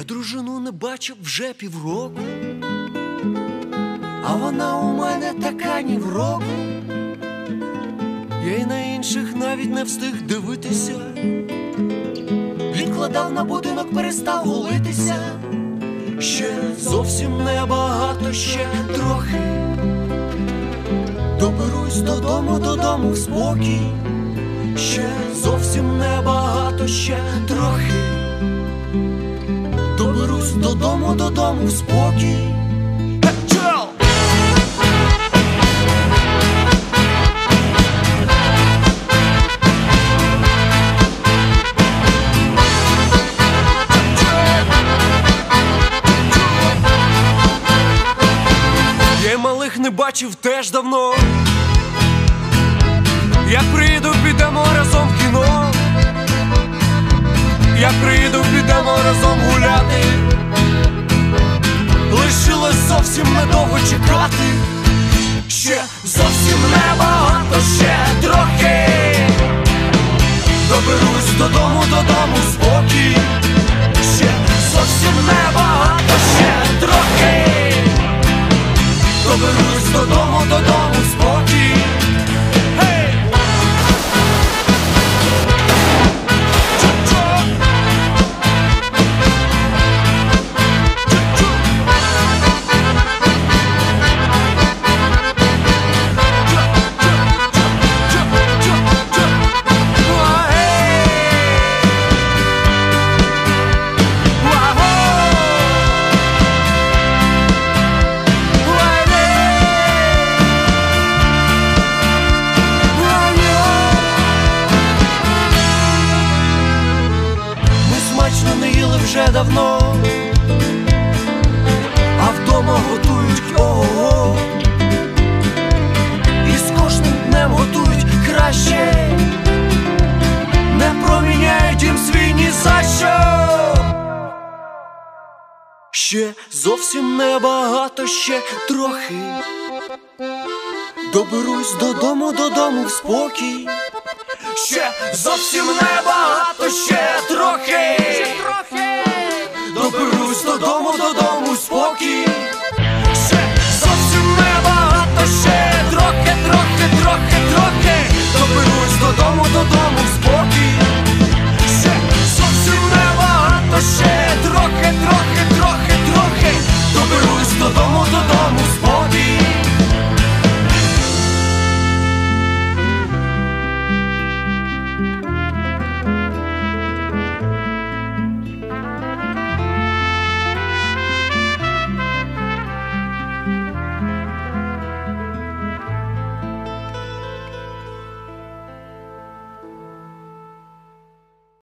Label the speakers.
Speaker 1: Я дружину не бачив вже півроку, а вона у мене така ні в року. Я й на інших навіть не встиг дивитися. Відкладав на будинок, перестав голитися. Ще зовсім небагато, ще трохи. Доберусь додому, додому в спокій. Ще зовсім небагато, ще трохи. Додому, додому в спокій. Я малих не бачив теж давно. Приїду, підемо разом гуляти. Лишилось зовсім недовго чекати. Ще зовсім небагато, ще трохи. Доберусь додому, додому спокій. Ще зовсім небагато, ще смачно вже давно, а вдома готують ого. І з кожним днем готують краще, не проміняють дім свій ні за що. Ще зовсім небагато, ще трохи. Доберусь додому, додому в спокій. Ще зовсім небагато, ще трохи. Вернусь додому, додому, спокій. Ще зовсім небагато ще трохи, трохи, трохи, трохи. Доберусь додому, додому, спокій. Ще зовсім небагато ще трохи, трохи, трохи, трохи. Доберусь додому, додому, спокій.